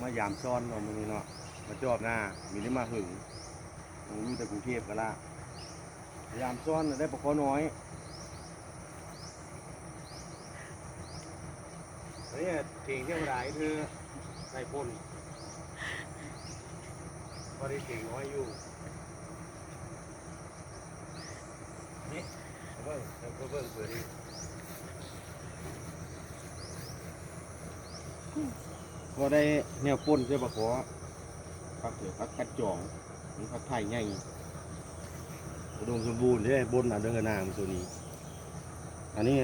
มายามซ้อนเนาะมือนี้เนาะมาจอบหน้ามีได้มาหึงอยู่แต่กรุงเทพกันละยามซ้อนได้ปลาคอน้อยเฮ้ยเก่งเที่ยวไหนเธอใส่ปนก็ได้เก่งน้อยอยู่นี่เอาเบิ่งเบิ้งเปิดดิ ก็ได้แนวป่นเสื้อปะขอพักเถือพักกัดจองนี่พักไทยใหญ่อุดมสมบูรณ์เด้บนอันเดินนามตัวนี้ อันนี้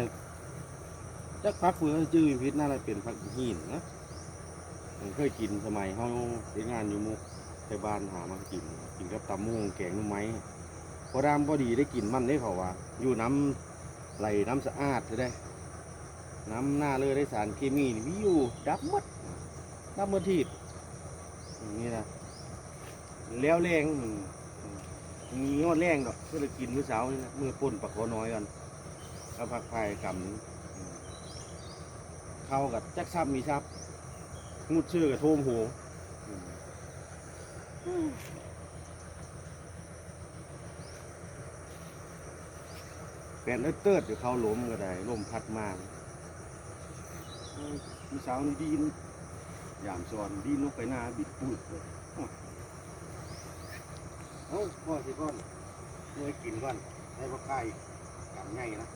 จักพักเพื่อจื้อพิษน่าจะเป็นพักหินนะผมเคยกินสมัยเขาไปงานอยู่มุกไปบ้านหามากิน กินกับตำม่วงแกงนุ่มไม้พอดามพอดีได้กินมันได้เขาว่า อยู่น้ำไหลน้ำสะอาดจะได้ น้ำหน้าเลยได้สารเคมีนี่มีอยู่ดับหมด น้ำมือทีบอย่างนี้นะแล้วแรงมีงอดแรงดอกก็เลยกินมื้อเช้านี่นะมือป่นปลาขอน้อยกันเอาผักไผ่กำเข้ากับจักซับมีซับงุดชื่อกับโทมโหอืมแปดเอ้เติร์ดเดี๋ยวเขาล้มก็ได้ลมพัดมาอืมมื้อเช้านี่ดีน ยามสอนดีนกไปหน้าบิดปุดเลยโอ้ยเอ้าพ่อสิก่อนเมื่อกินก่อนให้พ่อไก่กำไงนะ